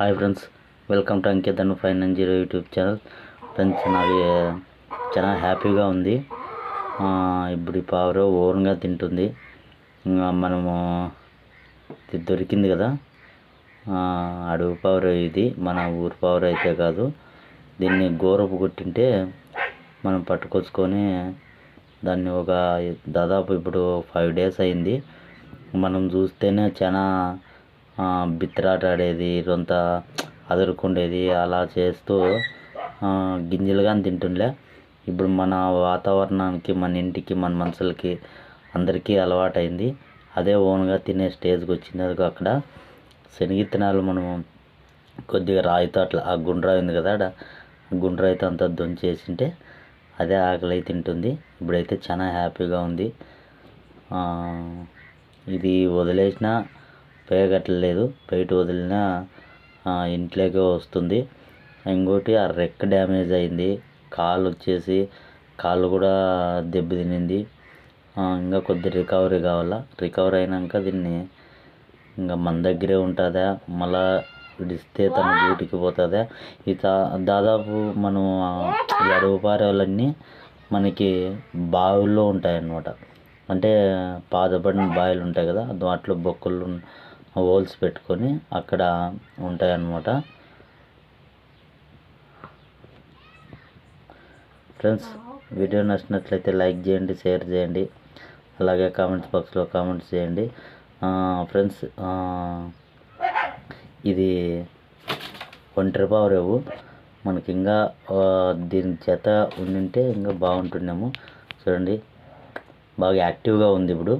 Hi friends welcome to Ankit Anu five nine zero YouTube channel. Friends నాది చాలా హ్యాపీగా ఉంది. ఇప్పుడు ఈ పావురు తింటుంది. ఇంకా మనము ఇది దొరికింది కదా. అడవి పావురు ఇది మన ఊరు పావురు అయితే కాదు. దీన్ని గోరపు కొట్టింటే మనం పట్టుకొచ్చుకొని దాన్ని ఒక దాదాపు ఇప్పుడు ఫైవ్ డేస్ అయింది. మనం చూస్తేనే చాలా బిత్తరాట ఆడేది రొంత అదురుకుండేది అలా చేస్తూ గింజలు కానీ తింటుండే. ఇప్పుడు మన వాతావరణానికి మన ఇంటికి మన మనుషులకి అందరికీ అలవాటైంది. అదే ఓన్గా తినే స్టేజ్కి వచ్చింది అది అక్కడ శనగిత్తనాలు మనము కొద్దిగా రాయితో అట్లా ఆ గుండ్రాయి ఉంది కదా ఆడ గుండ్రాయితో అంతా దొంచేసింటే అదే ఆకలి అయితే తింటుంది. ఇప్పుడైతే చాలా హ్యాపీగా ఉంది. ఇది వదిలేసిన పేగట్లేదు బయట వదిలినా ఇంట్లోకే వస్తుంది. ఇంకోటి ఆ రెక్క డ్యామేజ్ అయింది. కాలు వచ్చేసి కాళ్ళు కూడా దెబ్బతినింది ఇంకా కొద్ది రికవరీ కావాలా? రికవర్ అయినాక దీన్ని ఇంకా మన దగ్గరే ఉంటుందా? మళ్ళా విడిస్తే తన డ్యూటీకి పోతుందా? ఈ తా- దాదాపు మనం అడవి పారేలన్నీ మనకి బావుల్లో ఉంటాయన్నమాట. అంటే పాతబడిన బావిలు ఉంటాయి కదా వాటిలో బొక్కలు హోల్స్ పెట్టుకొని అక్కడ ఉంటాయన్నమాట. ఫ్రెండ్స్ వీడియో నచ్చినట్లయితే లైక్ చేయండి షేర్ చేయండి. అలాగే కామెంట్స్ బాక్స్లో కామెంట్స్ చేయండి. ఫ్రెండ్స్ ఇది ఒంటరి పావురేవు మనకి ఇంకా దీని చేత ఉండింటే ఇంకా బాగుంటుండేమో చూడండి బాగా యాక్టివ్గా ఉంది ఇప్పుడు.